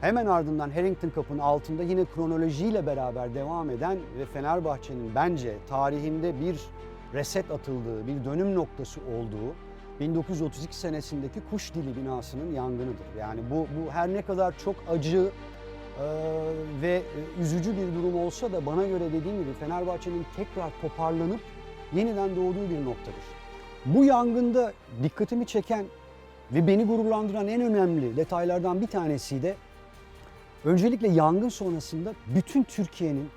Hemen ardından Harrington Cup'ın altında yine kronolojiyle beraber devam eden ve Fenerbahçe'nin bence tarihinde bir reset atıldığı, bir dönüm noktası olduğu 1932 senesindeki Kuş Dili binasının yangınıdır. Yani bu, bu her ne kadar çok acı e, ve e, üzücü bir durum olsa da bana göre dediğim gibi Fenerbahçe'nin tekrar toparlanıp yeniden doğduğu bir noktadır. Bu yangında dikkatimi çeken ve beni gururlandıran en önemli detaylardan bir tanesi de öncelikle yangın sonrasında bütün Türkiye'nin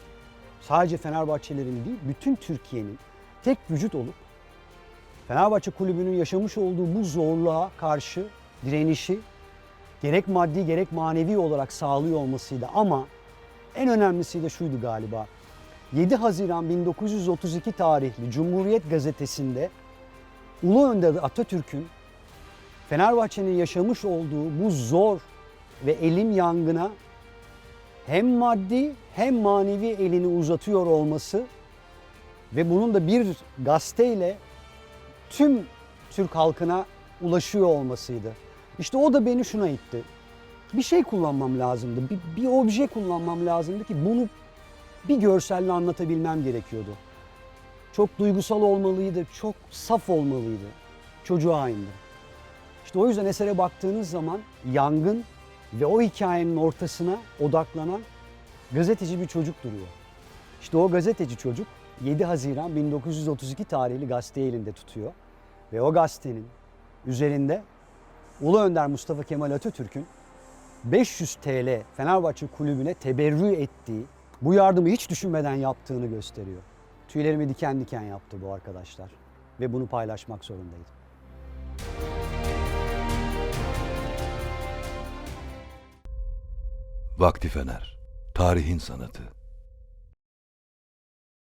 sadece Fenerbahçelerin değil bütün Türkiye'nin tek vücut olup Fenerbahçe Kulübü'nün yaşamış olduğu bu zorluğa karşı direnişi gerek maddi gerek manevi olarak sağlıyor olmasıydı ama en önemlisi de şuydu galiba. 7 Haziran 1932 tarihli Cumhuriyet Gazetesi'nde Ulu Önder Atatürk'ün Fenerbahçe'nin yaşamış olduğu bu zor ve elim yangına hem maddi hem manevi elini uzatıyor olması ve bunun da bir gazeteyle tüm Türk halkına ulaşıyor olmasıydı. İşte o da beni şuna itti. Bir şey kullanmam lazımdı. Bir, bir obje kullanmam lazımdı ki bunu bir görselle anlatabilmem gerekiyordu. Çok duygusal olmalıydı, çok saf olmalıydı. Çocuğa indi. İşte o yüzden esere baktığınız zaman yangın ve o hikayenin ortasına odaklanan gazeteci bir çocuk duruyor. İşte o gazeteci çocuk 7 Haziran 1932 tarihli gazeteyi elinde tutuyor. Ve o gazetenin üzerinde Ulu Önder Mustafa Kemal Atatürk'ün 500 TL Fenerbahçe kulübüne teberrü ettiği, bu yardımı hiç düşünmeden yaptığını gösteriyor. Tüylerimi diken diken yaptı bu arkadaşlar ve bunu paylaşmak zorundaydım. Vakti Fener, tarihin sanatı.